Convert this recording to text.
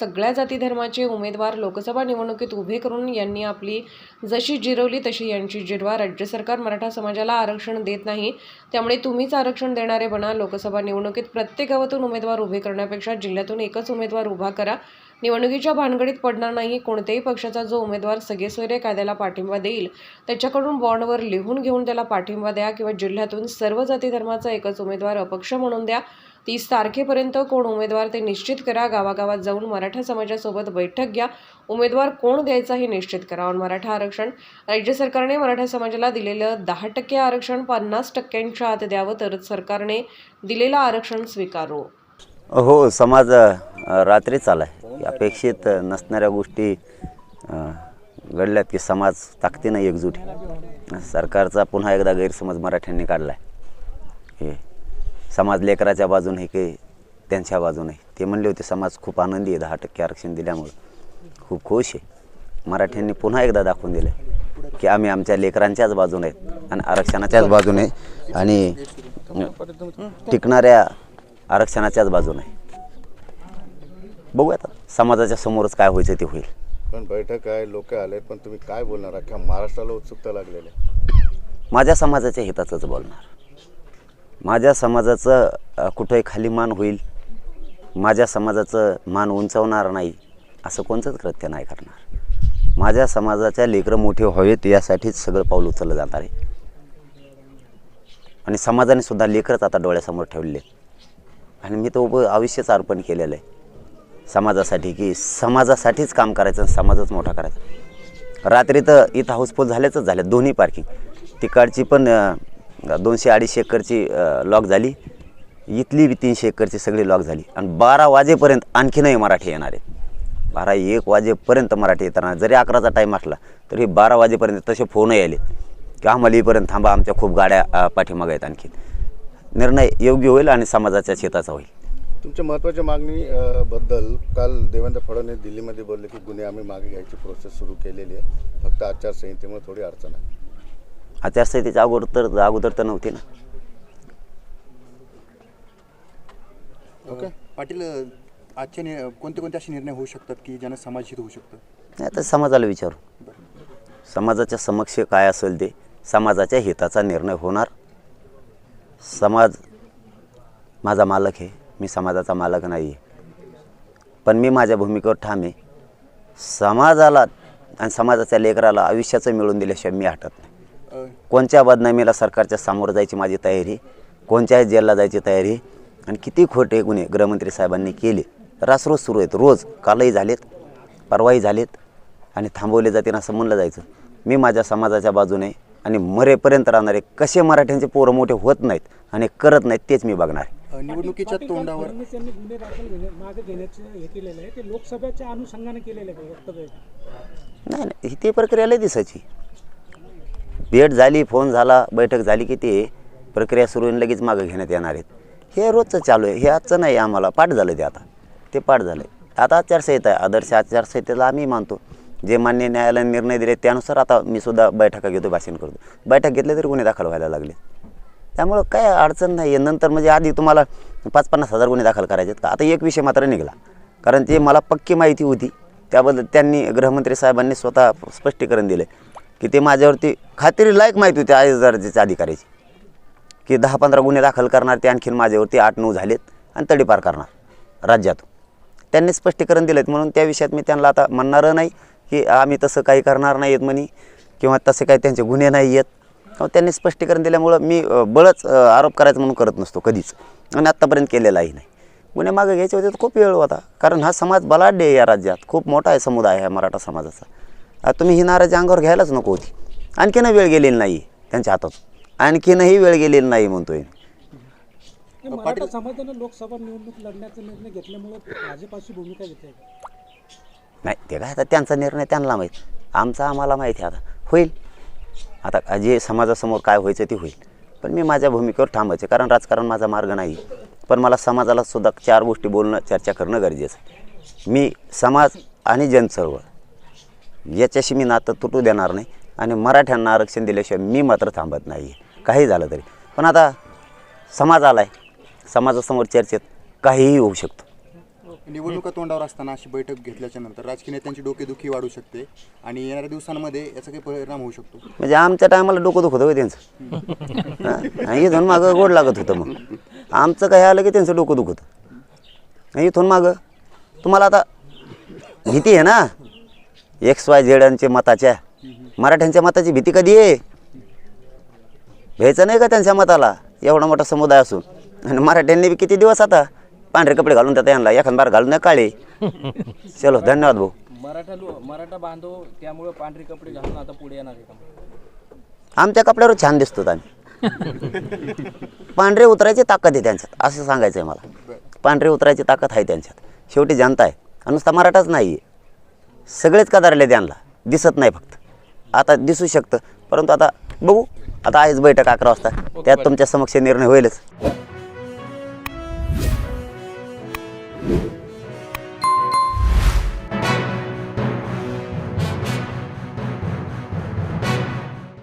सगळ्या जाती धर्माचे उमेदवार लोकसभा निवडणुकीत उभे करून यांनी आपली जशी जिरवली तशी यांची जिरवा. राज्य सरकार मराठा समाजाला आरक्षण देत नाही त्यामुळे तुम्हीच आरक्षण देणारे बना. लोकसभा निवडणुकीत प्रत्येक गावातून उमेदवार उभे करण्यापेक्षा जिल्ह्यातून एकच उमेदवार उभा करा. निवडणुकीच्या भानगडीत पडणार नाही कोणत्याही पक्षाचा जो उमेदवार सगेसोयरे कायद्याला पाठिंबा देईल त्याच्याकडून बॉन्डवर लिहून घेऊन त्याला पाठिंबा द्या किंवा जिल्ह्यातून सर्व जाती धर्माचा एकच उमेदवार अपक्ष म्हणून द्या. तीस तारखेपर्यंत कोण उमेदवार ते निश्चित करा गावागावात जाऊन मराठा समाजासोबत बैठक घ्या. उमेदवार कोण द्यायचा हे निश्चित करा. आणि मराठा आरक्षण राज्य सरकारने मराठा समाजाला दिलेलं दहा टक्के आरक्षण पन्नास टक्क्यांच्या आत द्यावं तरच सरकारने दिलेलं आरक्षण स्वीकारू. हो समाज रात्री चालाय. आहे अपेक्षित नसणाऱ्या गोष्टी घडल्यात की समाज ताकदीनं एकजूट सरकारचा पुन्हा एकदा गैरसमज मराठ्यांनी काढला आहे हे समाज लेकराच्या बाजूने की त्यांच्या बाजूने ते म्हणले होते समाज खूप आनंदी आहे दहा टक्के आरक्षण दिल्यामुळं. खूप खुश आहे. मराठ्यांनी पुन्हा एकदा दाखवून दिलं की आम्ही आमच्या लेकरांच्याच बाजूने आहेत आणि आरक्षणाच्याच बाजूने आणि टिकणाऱ्या आरक्षणाच्याच बाजूने आहे. बघूया आता समाजाच्या समोरच काय व्हायचं ते होईल. पण बैठक आहे लोक आले पण तुम्ही काय बोलणार? अख्ख्या महाराष्ट्राला उत्सुकता लागलेली आहे. माझ्या समाजाच्या हिताचंच बोलणार. माझ्या समाजाचं कुठंही खाली मान होईल माझ्या समाजाचं मान उंचावणार नाही असं कोणतंच कृत्य नाही करणार. माझ्या समाजाच्या लेकरं मोठे व्हावेत यासाठीच सगळं पाऊल उचललं जाणार आहे. आणि समाजाने सुद्धा लेकरच आता डोळ्यासमोर ठेवले आणि मी तर उभं आयुष्यच अर्पण केलेलं आहे. समाजासाठी की समाजासाठीच काम करायचं आणि समाजच मोठा करायचा. रात्री तर इथं हाऊसफुल झाल्याचंच झालं दोन्ही पार्किंग. तिकडची पण दोनशे अडीचशे एकरची लॉक झाली. इथली बी तीनशे एकरची सगळी लॉक झाली. आणि बारा वाजेपर्यंत आणखीनही मराठी येणार आहेत बारा एक वाजेपर्यंत मराठी येताना जरी अकराचा टाईम असला तरी बारा वाजेपर्यंत तसे फोनही आले. की आम्हाला इथपर्यंत थांबा आमच्या खूप गाड्या पाठीमागं आहेत आणखी निर्णय योग्य होईल आणि समाजाच्या शेताचा होईल. तुमच्या महत्त्वाच्या मागणी बद्दल काल देवेंद्र फडणवीस दिल्लीमध्ये बोलले की गुन्हे आम्ही मागे घ्यायची प्रोसेस सुरू केलेली आहे. फक्त आचारसंहितेमुळे थोडी अडचण आहे. आचारसंहितेच्या अगोदर तर अगोदर तर नव्हती ना. ओके. पाटील आजचे नि- कोणते कोणते असे निर्णय होऊ शकतात की ज्यानं समाज होऊ शकतं? नाही तर समाजाला विचारू. समाजाच्या समक्ष काय असेल ते समाजाच्या हिताचा निर्णय होणार. समाज माझा मालक आहे मी समाजाचा मालक नाही. आहे पण मी माझ्या भूमिकेवर ठाम आहे. समाजाला आणि समाजाच्या लेकराला आयुष्याचं मिळून दिल्याशिवाय मी हटत नाही. कोणत्या बदनामीला सरकारच्या सामोरं जायची माझी तयारी? कोणत्याही जेलला जायची तयारी? आणि किती खोटे गुन्हे गृहमंत्री साहेबांनी केले? रासरोज सुरू आहेत. रोज कालही झालेत परवाही झालेत आणि थांबवले जातील असं म्हणलं जायचं. मी माझ्या समाजाच्या बाजूने आणि मरेपर्यंत राहणारे कसे मराठ्यांचे पोरं मोठे होत नाहीत आणि करत नाहीत तेच मी बघणार निवडणुकीच्या तोंडावर फडणवीस यांनी गुन्हे दाखल घेणे मागे घेण्याचं हे केलेलं आहे ते लोकसभेच्या अनुषंगाने केलेलं आहे वक्तव्य नाही नाही. ती प्रक्रिया लय दिसायची. भेट झाली फोन झाला बैठक झाली की ते प्रक्रिया सुरू होऊन लगेच मागं घेण्यात येणार आहेत. हे रोजचं चालू आहे हे आजचं नाही आम्हाला पाठ झालं ते आता. ते पाठ झालं आहे आता आचारसंहिता आहे आदर्श आचारसंहितेला आम्ही मानतो. जे मान्य न्यायालयाने निर्णय दिले त्यानुसार आता मी सुद्धा बैठका घेतो भाषण करतो. बैठक घेतले तरी गुन्हे दाखल व्हायला लागले. त्यामुळं काय अडचण नाही आहे. नंतर म्हणजे आधी तुम्हाला पाच पन्नास हजार गुन्हे दाखल करायचे आहेत का? आता एक विषय मात्र निघाला. कारण ते मला पक्की माहिती होती. त्याबद्दल त्यांनी गृहमंत्री साहेबांनी स्वतः स्पष्टीकरण दिले की ते माझ्यावरती खात्री लायक माहिती होती आय दर्जाच्या अधिकाऱ्याची की दहा पंधरा गुन्हे दाखल करणार ते आणखीन माझ्यावरती आठ नऊ झालेत आणि तडीपार करणार राज्यात. त्यांनी स्पष्टीकरण दिलेत म्हणून त्या विषयात मी त्यांना आता म्हणणारं नाही की आम्ही तसं काही करणार नाही आहेत म्हणे किंवा तसे काही त्यांचे गुन्हे नाही आहेत त्यांनी स्पष्टीकरण दिल्यामुळं मी बळच आरोप करायचं म्हणून करत नसतो कधीच. आणि आत्तापर्यंत केलेलाही नाही. गुन्हे मागे घ्यायचे होते तर खूप वेळ होता कारण हा समाज बलाढ्य आहे या राज्यात. खूप मोठा आहे समुदाय आहे मराठा समाजाचा. तुम्ही ही नाराजी अंगावर घ्यायलाच नको होती. आणखीनही वेळ गेलेली नाही त्यांच्या हातात. आणखीनही वेळ गेलेली नाही म्हणतोय. हे मराठा समाजानं लोकसभा निवडणूक लढण्याचा निर्णय घेतल्यामुळे भाजपाची भूमिका घेते नाही ते काय आता त्यांचा निर्णय त्यांना माहीत. आमचा आम्हाला माहिती आहे आता. होईल. आता जे समाजासमोर काय व्हायचं ते होईल. पण मी माझ्या भूमिकेवर थांबायचे कारण राजकारण माझा मार्ग नाही. पण मला समाजाला सुद्धा चार गोष्टी बोलणं चर्चा करणं गरजेचं आहे. मी समाज आणि जनचळवळ याच्याशी मी नातं तुटू देणार नाही. आणि मराठ्यांना आरक्षण दिल्याशिवाय मी मात्र थांबत नाही. काही झालं तरी. पण आता समाज आला आहे समाजासमोर चर्चेत काहीही होऊ शकतं. निवडणुका तोंडावर असताना अशी बैठक घेतल्याच्या नंतर राजकीय नेत्यांची डोकेदुखी वाढू शकते आणि येणाऱ्या दिवसांमध्ये याचा काही परिणाम होऊ शकतो. म्हणजे आमच्या टायमाला डोकं दुखत होतं त्यांचं. हां? इथून मागं गोड लागत होतं मग. आमचं काय आलं की त्यांचं डोकं दुखत. इथून मागं तुम्हाला आता भीती आहे ना? एक्स वाय झेडांच्या मताच्या. मराठ्यांच्या मताची भीती कधी आहे? घ्यायचं नाही का त्यांच्या मताला? एवढा मोठा समुदाय असून. आणि मराठ्यांनी बी किती दिवस आता पांढरे कपडे घालून त्यात यांना. एखाद बार घालून द्या काळे. चलो धन्यवाद भाऊ. मराठा लो मराठा बांधव त्यामुळे पांढरे कपडे घालून आता पुढे येणार आमच्या कपड्यावर छान दिसतो आम्ही. पांढरे उतरायची ताकद आहे त्यांच्यात असं सांगायचं आहे मला पांढरे उतरायची ताकद आहे त्यांच्यात. शेवटी जनता आहे. आणि नुसता मराठाच नाही आहे सगळेच कदारले त्यांना. दिसत नाही फक्त. आता दिसू शकतं. परंतु आता बघू. आता आहेच बैठक अकरा वाजता. त्यात तुमच्या समक्ष निर्णय होईलच.